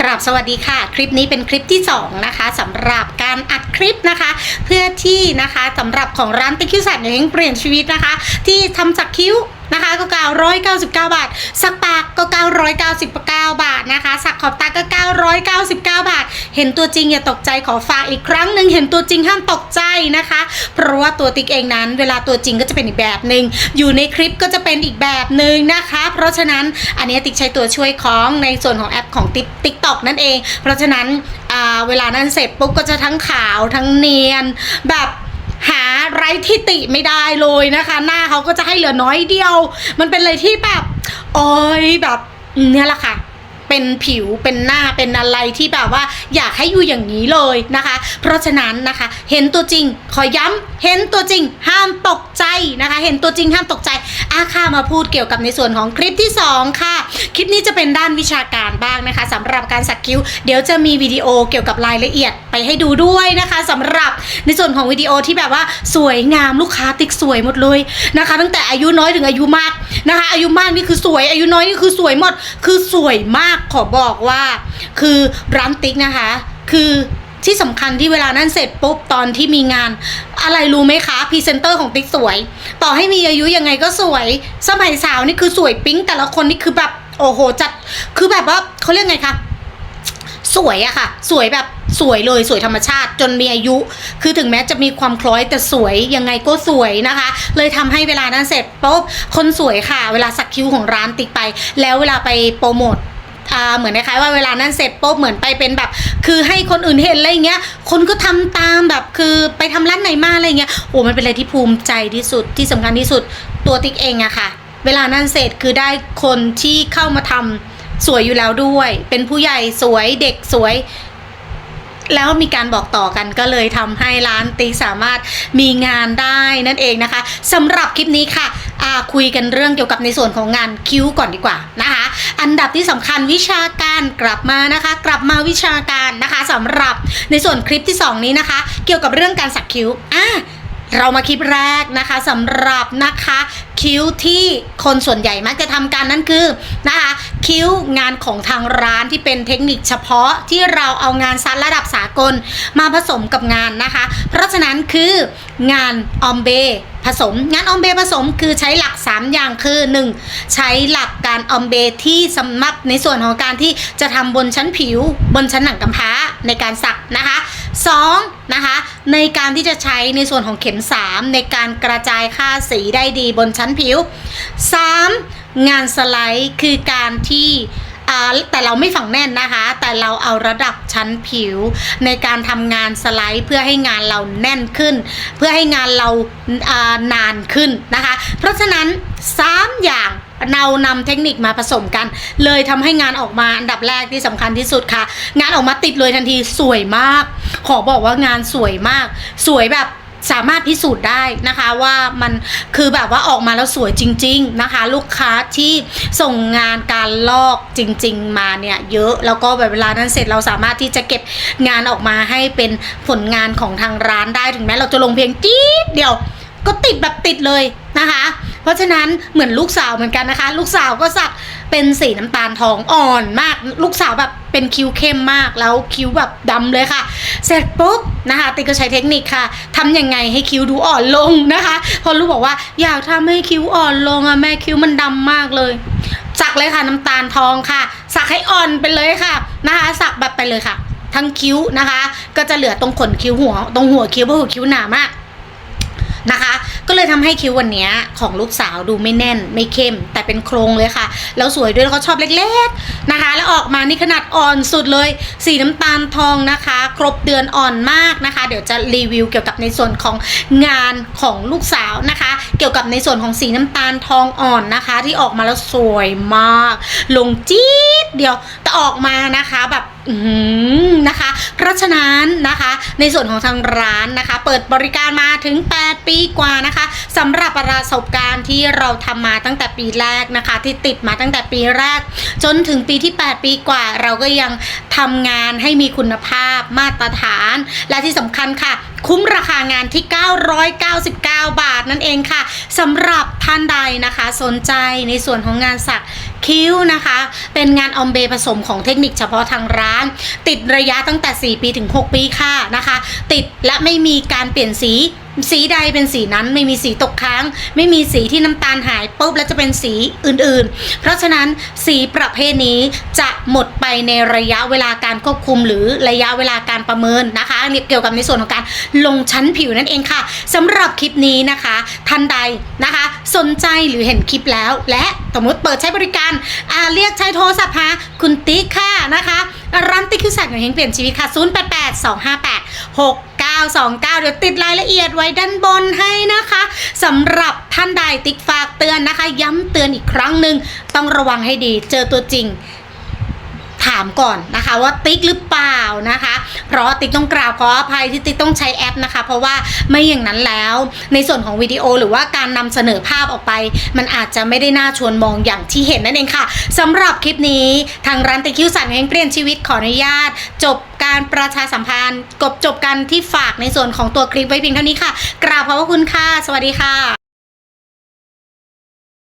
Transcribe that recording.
กราบสวัสดีค่ะ คลิปนี้เป็นคลิปที่ 2 นะคะสำหรับการอัดคลิปนะคะ เพื่อที่นะคะสำหรับของร้านติ๊กคิวสันเองเปลี่ยนชีวิตนะคะ ที่ทำสักคิ้วนะคะก็999บาท สักปา กก็ 999 บาทนะคะ สักขอบตาก็ 999 บาท เห็นตัวจริงอย่าตกใจขอฝากอีกครั้งหนึ่งเห็นตัวจริงห้ามตกใจนะคะ เพราะว่าตัวติ๊กเองนั้น เวลาตัวจริงก็จะเป็นอีกแบบหนึ่งอยู่ในคลิปก็จะเป็นอีกแบบหนึ่งนะคะ เพราะฉะนั้นอันนี้ติ๊กใช้ตัวช่วยของในส่วนของแอปของติ๊กติ๊กตอกนั่นเอง เพราะฉะนั้นเวลานั้นเสร็จปุ๊บก็จะทั้งขาวทั้งเนียนแบบหาไร้ที่ติไม่ได้เลยนะคะ หน้าเขาก็จะให้เหลือน้อยเดียว มันเป็นอะไรที่แบบ โอ้ยแบบเนี่ยแหละค่ะเป็นผิวเป็นหน้าเป็นอะไรที่แบบว่าอยากให้อยู่อย่างนี้เลยนะคะ เพราะฉะนั้นนะคะ เห็นตัวจริง ขอย้ำเห็นตัวจริง ห้ามตกใจนะคะ เห็นตัวจริงห้ามตกใจอาค่ะมาพูดเกี่ยวกับในส่วนของคลิปที่ 2 ค่ะ คลิปนี้จะเป็นด้านวิชาการบ้างนะคะสำหรับการสักคิ้ว เดี๋ยวจะมีวิดีโอเกี่ยวกับรายละเอียดไปให้ดูด้วยนะคะสำหรับในส่วนของวิดีโอที่แบบว่าสวยงามลูกค้าติ๊กสวยหมดเลยนะคะ ตั้งแต่อายุน้อยถึงอายุมากนะคะ อายุมากนี่คือสวย อายุน้อยนี่คือสวยหมด คือสวยมากขอบอกว่า คือร้านติ๊กนะคะ คือที่สำคัญที่เวลานั้นเสร็จปุ๊บตอนที่มีงาน อะไรรู้ไหมคะพรีเซนเตอร์ของติ๊กสวย ต่อให้มีอายุยังไงก็สวย สมัยสาวนี่คือสวยปิ๊งแต่ละคนนี่คือแบบโอ้โหจัดคือแบบว่าเขาเรียกไงคะ สวยอะค่ะ สวยแบบสวยเลยสวยธรรมชาติจนมีอายุ คือถึงแม้จะมีความคล้อยแต่สวยยังไงก็สวยนะคะ เลยทำให้เวลานั้นเสร็จปุ๊บคนสวยค่ะ เวลาสักคิ้วของร้านติ๊กไป แล้วเวลาไปโปรโมทอ่าเหมือนคล้ายๆว่าเวลานั้นเสร็จปุ๊บเหมือนไปเป็นแบบ คือให้คนอื่นเห็นอะไรอย่างเงี้ย คนก็ทำตามแบบคือไปทำร้านไหนมาอะไรเงี้ยโอ้มันเป็นอะไรที่ภูมิใจที่สุดที่สำคัญที่สุดตัวติ๊กเองอะค่ะ เวลานั้นเสร็จคือได้คนที่เข้ามาทำ สวยอยู่แล้วด้วย เป็นผู้ใหญ่สวยเด็กสวย แล้วมีการบอกต่อกันก็เลยทำให้ร้านติ๊กสามารถมีงานได้นั่นเองนะคะสำหรับคลิปนี้ค่ะอาคุยกันเรื่องเกี่ยวกับในส่วนของงานคิ้วก่อนดีกว่านะคะ อันดับที่สำคัญวิชาการกลับมานะคะ กลับมาวิชาการนะคะสำหรับในส่วนคลิปที่สองนี้นะคะ เกี่ยวกับเรื่องการสักคิ้วอะเรามาคลิปแรกนะคะสำหรับนะคะ คิ้วที่คนส่วนใหญ่มักจะทำกันนั่นคือนะคะคิ้วงานของทางร้านที่เป็นเทคนิคเฉพาะที่เราเอางานซัดระดับสากลมาผสมกับงานนะคะ เพราะฉะนั้นคืองานออมเบผสมงานออมเบผสมคือใช้หลัก 3 อย่างคือ 1. ใช้หลักการออมเบที่สำหรับในส่วนของการที่จะทำบนชั้นผิว บนชั้นหนังกำพร้าในการสักนะคะ 2. นะคะในการที่จะใช้ในส่วนของเข็ม 3 ในการกระจายค่าสีได้ดีบนชั้นผิว 3. งานสไลด์คือการที่แต่เราไม่ฝังแน่นนะคะ แต่เราเอาระดับชั้นผิว ในการทำงานสไลด์เพื่อให้งานเราแน่นขึ้น เพื่อให้งานเราานานขึ้นนะคะ เพราะฉะนั้น 3 อย่างเรานำเทคนิคมาผสมกัน เลยทำให้งานออกมาอันดับแรกที่สำคัญที่สุดค่ะ งานออกมาติดเลยทันทีสวยมาก ขอบอกว่างานสวยมาก สวยแบบสามารถพิสูจน์ได้นะคะว่ามันคือแบบว่าออกมาแล้วสวยจริง ๆนะคะ ลูกค้าที่ส่งงานการลอกจริง ๆ มาเนี่ยเยอะแล้วก็แบบเวลานั้นเสร็จเราสามารถที่จะเก็บงานออกมาให้เป็นผลงานของทางร้านได้ถึงแม้เราจะลงเพียงจี๊ดเดียว ก็ติดแบบติดเลยนะคะ เพราะฉะนั้นเหมือนลูกสาวเหมือนกันนะคะ ลูกสาวก็สักเป็นสีน้ำตาลทองอ่อนมาก ลูกสาวแบบเป็นคิ้วเข้มมากแล้วคิ้วแบบดำเลยค่ะ เสร็จปุ๊บนะคะ ติ๊กก็ใช้เทคนิคค่ะทำยังไงให้คิ้วดูอ่อนลงนะคะ พอลูกบอกว่าอยากทำให้คิ้วอ่อนลงอะแม่คิ้วมันดำมากเลย สักเลยค่ะน้ำตาลทองค่ะ สักให้อ่อนไปเลยค่ะนะคะ สักแบบไปเลยค่ะ ทั้งคิ้วนะคะ ก็จะเหลือตรงขนคิ้วหัว ตรงหัวคิ้วเพราะหัวคิ้วหนามาก นะคะ ก็เลยทำให้คิ้ววันนี้ของลูกสาวดูไม่แน่นไม่เข้ม แต่เป็นโครงเลยค่ะ แล้วสวยด้วยแล้วก็ชอบเล็กๆนะคะ แล้วออกมานี่ขนาดอ่อนสุดเลย สีน้ำตาลทองนะคะ ครบเดือนอ่อนมากนะคะ เดี๋ยวจะรีวิวเกี่ยวกับในส่วนของงานของลูกสาวนะคะ เกี่ยวกับในส่วนของสีน้ำตาลทองอ่อนนะคะ ที่ออกมาแล้วสวยมาก ลงจี๊ดเดียวแต่ออกมานะคะแบบ นะคะ เพราะฉะนั้นนะคะ ในส่วนของทางร้านนะคะ เปิดบริการมาถึง 8 ปีกว่านะคะสำหรับประสบการณ์ที่เราทำมาตั้งแต่ปีแรกนะคะ ที่ติดมาตั้งแต่ปีแรก จนถึงปีที่ 8 ปีกว่า เราก็ยังทำงานให้มีคุณภาพมาตรฐาน และที่สำคัญค่ะ คุ้มราคางานที่ 999 บาทนั่นเองค่ะสำหรับท่านใดนะคะ สนใจในส่วนของงานสัก คิ้วนะคะ เป็นงานออมเบผสมของเทคนิคเฉพาะทางร้าน ติดระยะตั้งแต่ 4 ปีถึง 6 ปีค่ะนะคะ ติดและไม่มีการเปลี่ยนสี สีใดเป็นสีนั้นไม่มีสีตกค้าง ไม่มีสีที่น้ำตาลหายปุ๊บแล้วจะเป็นสีอื่นๆ เพราะฉะนั้นสีประเภทนี้จะหมดไปในระยะเวลาการควบคุม หรือระยะเวลาการประเมินนะคะเกี่ยวกับในส่วนของการลงชั้นผิวนั่นเองค่ะสำหรับคลิปนี้นะคะท่านใดนะคะ สนใจหรือเห็นคลิปแล้ว และสมมติเปิดใช้บริการอาเรียกใช้โทรศัพท์หาคุณติ๊กค่ะนะคะร้านติ๊กคิวสักอย่างเฮงเปลี่ยนชีวิตค่ะ 088258 929 เดี๋ยวติดรายละเอียดไว้ด้านบนให้นะคะสำหรับท่านใดติ๊กฝากเตือนนะคะ ย้ำเตือนอีกครั้งหนึ่งต้องระวังให้ดีเจอตัวจริงถามก่อนนะคะว่าติ๊กหรือเปล่านะคะ เพราะติ๊กต้องกราบขออภัยที่ติ๊กต้องใช้แอปนะคะ เพราะว่าไม่อย่างนั้นแล้ว ในส่วนของวิดีโอหรือว่าการนำเสนอภาพออกไป มันอาจจะไม่ได้น่าชวนมองอย่างที่เห็นนั่นเองค่ะสำหรับคลิปนี้ทางร้านติ๊กคิวสันแห่งเปลี่ยนชีวิตขออนุญาต จบ การประชาสัมพันธ์กบจบกันที่ฝากในส่วนของตัวคลิปไว้เพียงเท่านี้ค่ะ กราบขอบพระคุณค่ะ สวัสดีค่ะ